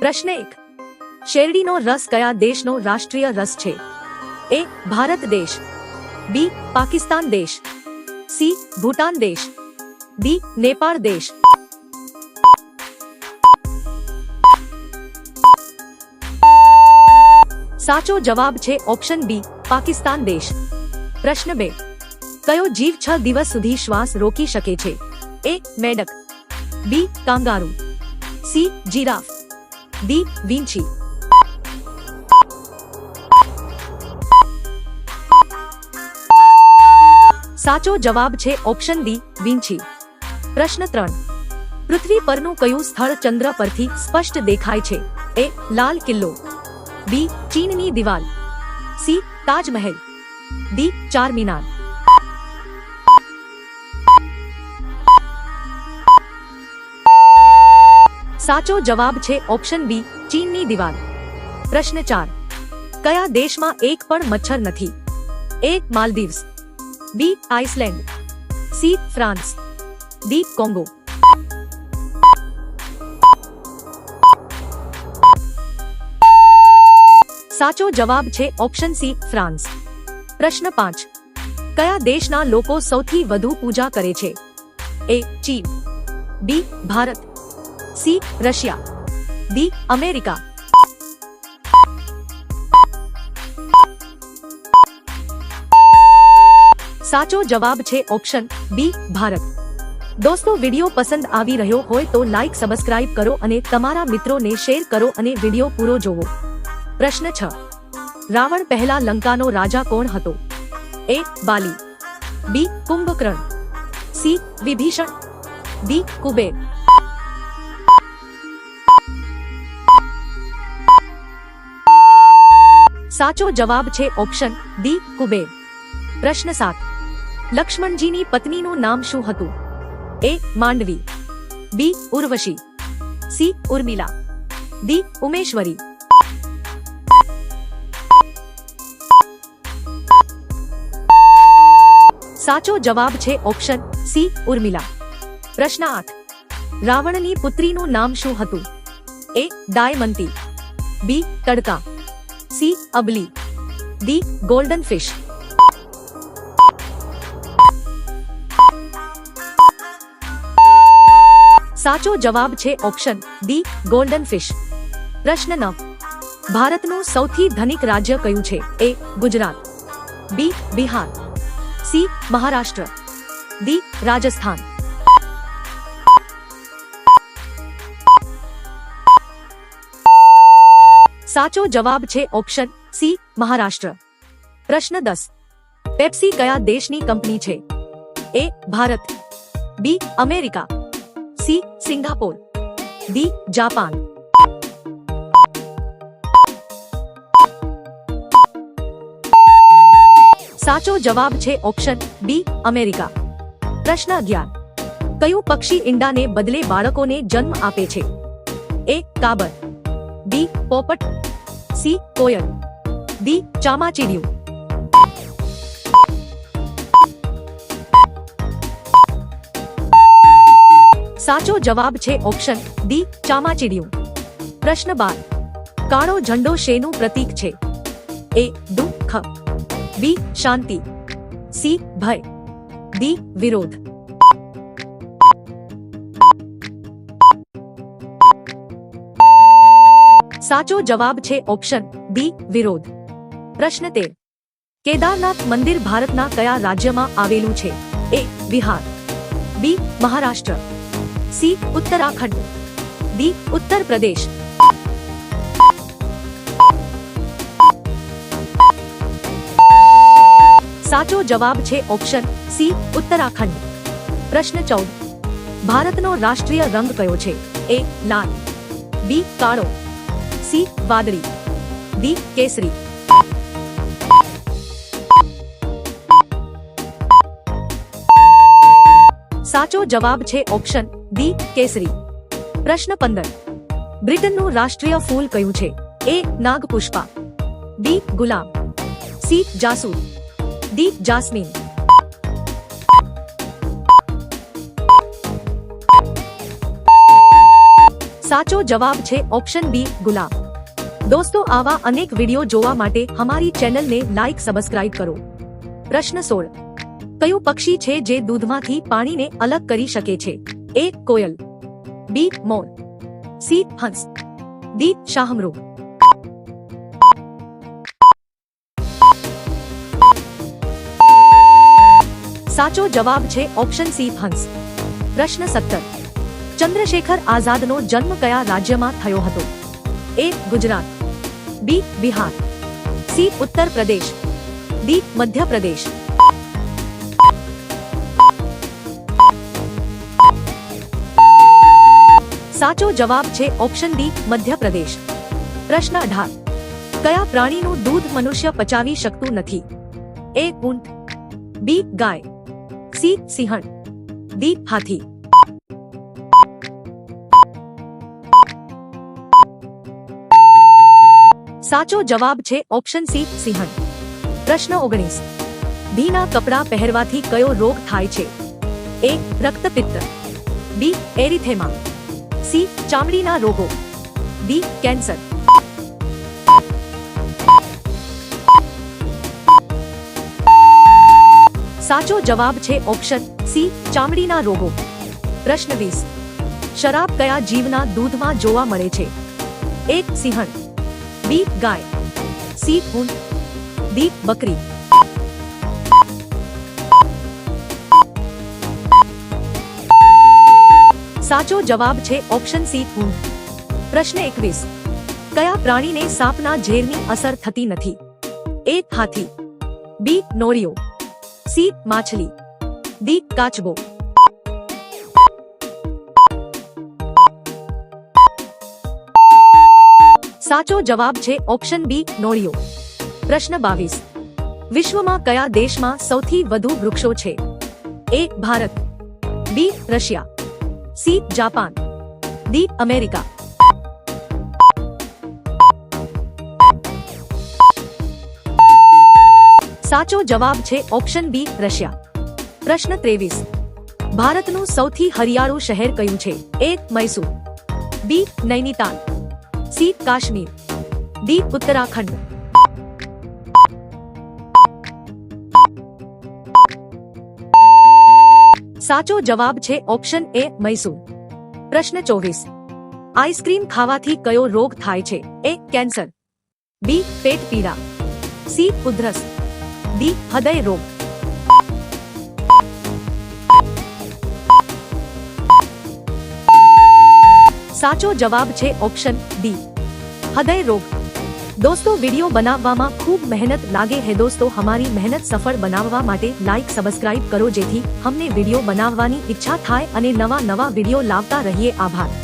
प्रश्न एक शेरडी नो रस क्या देश नो राष्ट्रीय रस छे ए भारत देश बी पाकिस्तान देश सी भूटान देश डी नेपाल देश साचो जवाब छे ऑप्शन बी पाकिस्तान देश प्रश्न बे कयो जीव छ दिवस सुधी श्वास रोकी सके छे ए मेढक B kangaroo C giraffe D विंची साचो जवाब छे ऑप्शन डी विंची प्रश्न 3 पृथ्वी पर નું કયો સ્થળ ચંદ્ર પર થી સ્પષ્ટ દેખાય છે એ લાલ કિલ્લો બી ચીની દીવાલ સી તાજમહેલ ડી ચાર મિનાર સાચો જવાબ છે ઓપ્શન B ચીની દીવાલ પ્રશ્ન 4 કયા દેશમાં એક પણ મચ્છર નથી A Maldives B Iceland C France D Congo સાચો જવાબ છે ઓપ્શન C ફ્રાન્સ પ્રશ્ન 5 કયા દેશના લોકો સૌથી વધુ પૂજા કરે છે A ચીન B Bharat C Russia D America સાચો જવાબ છે ઓપ્શન બી ભારત દોસ્તો વિડિયો પસંદ આવી રહ્યો હોય તો લાઈક સબસ્ક્રાઇબ કરો અને તમારા મિત્રોને શેર કરો અને વિડીયો પૂરો જોવો પ્રશ્ન છ રાવણ પહેલા લંકાનો રાજા કોણ હતો A Bali B Kumbhakarna C Vibhishana D Kubera साचो जवाब छे ऑप्शन डी कुबेर प्रश्न 7 लक्ष्मण जी ની પત્ની નો નામ શું હતો A Mandavi B Urvashi C Urmila D Umeshwari સાચો જવાબ છે ઓપ્શન સી ઉર્મિલા પ્રશ્ન 8 રાવણલી પુત્રી નો નામ શું હતો એ દાયમંતિ બી કડકા सी अबली डी गोल्डन फिश साचो जवाब छे ऑप्शन डी गोल्डन फिश प्रश्न नौ भारत नु सौथी धनिक राज्य कयु छे A Gujarat B Bihar C Maharashtra D Rajasthan साचो जवाब छे ऑप्शन सी महाराष्ट्र प्रश्न दस पेप्सी कया देश कंपनी छे A Bharat B America C Singapore D Japan साचो जवाब छे ऑप्शन बी अमेरिका प्रश्न अग्यार क्यों पक्षी इंडा ने बदले बाड़को ने जन्म आपे छे ए काबर बी पोपट સી કોયલ ડી ચામાચીડિયું સાચો જવાબ છે ઓપ્શન ડી ચામાચીડિયું પ્રશ્ન બાર કાળો ઝંડો શેનું પ્રતીક છે એ દુઃખ બી શાંતિ સી ભય ડી વિરોધ સાચો જવાબ છે ઓપ્શન બી વિરોધ પ્રશ્ન 13 કેદારનાથ મંદિર ભારત ના કયા રાજ્યમાં આવેલું છે A Bihar B Maharashtra C Uttarakhand D Uttar Pradesh સાચો જવાબ છે ઓપ્શન સી ઉત્તરાખંડ પ્રશ્ન 14 ભારત નો રાષ્ટ્રીય રંગ કયો છે એ નારંગી બી કાડો सी वादड़ी डी केसरी साचो जवाब छे ऑप्शन डी केसरी प्रश्न पंदर ब्रिटेन नु राष्ट्रीय फूल क्यू छे ए नाग पुष्पा डी गुलाब सी जासू डी जासमीन साचो जवाब छे ऑप्शन बी गुलाब दोस्तों आवा अनेक वीडियो જોવા માટે અમારી ચેનલ ને લાઈક સબસ્ક્રાઇબ કરો પ્રશ્ન 16 કયો પક્ષી છે જે દૂધમાંથી પાણીને અલગ કરી શકે છે એ કોયલ બી મોણ સી હંસ ડી શાહમરૂગ સાચો જવાબ છે ઓપ્શન સી હંસ પ્રશ્ન 17 ચંદ્રશેખર আজাদનો જન્મ કયા રાજ્યમાં થયો હતો A Gujarat B Bihar C Uttar Pradesh D Madhya Pradesh साचो जवाब छे ऑप्शन डी मध्य प्रदेश प्रश्न अठार कया प्राणी नु दूध मनुष्य पचावी सकतु नहीं ए ऊंट बी गाय सी सिंह डी हाथी સાચો જવાબ છે ઓપ્શન સી સિંહણ પ્રશ્ન ઓગણીસ ભીના કપડાં પહેરવાથી કયો રોગ થાય છે એ રક્તપિત્ત બી એરિથેમા સી ચામડીના રોગો ડી કેન્સર સાચો જવાબ છે ઓપ્શન સી ચામડીના રોગો પ્રશ્ન વીસ શરાબ કયા જીવના દૂધમાં જોવા મળે છે એક સિંહણ बी गाय सी ऊन डी बकरी साचो जवाब छे ऑप्शन सी ऊन प्रश्न एक क्या प्राणी ने सापना झेरनी असर थती नथी ए हाथी बी नोरियो सी माछली डी काचबो સાચો જવાબ છે ઓપ્શન બી નોળિયો પ્રશ્ન બાવીસ વિશ્વમાં કયા દેશમાં સૌથી વધુ વૃક્ષો છે A Bharat B Russia C Japan D America સાચો જવાબ છે ઓપ્શન બી રશિયા પ્રશ્ન ત્રેવીસ ભારતનું સૌથી હરિયાળું શહેર કયું છે એ મૈસુર બી નૈનીતાલ सीत काश्मीर दीप उत्तराखंड साचो जवाब छे ऑप्शन ए मैसूर प्रश्न चौबीस आइसक्रीम खावा थी कयो रोग थाय छे ए कैंसर बी पेट पीड़ा सी उधरस डी हृदय रोग साचो जवाब छे ऑप्शन डी हृदय रोग दोस्तों वीडियो बनावामा खूब मेहनत लागे है दोस्तों हमारी मेहनत सफल बनावा माटे लाइक सब्सक्राइब करो जेथी हमने वीडियो बनावानी इच्छा थाय अने नवा नवा वीडियो लावता रहिए आभार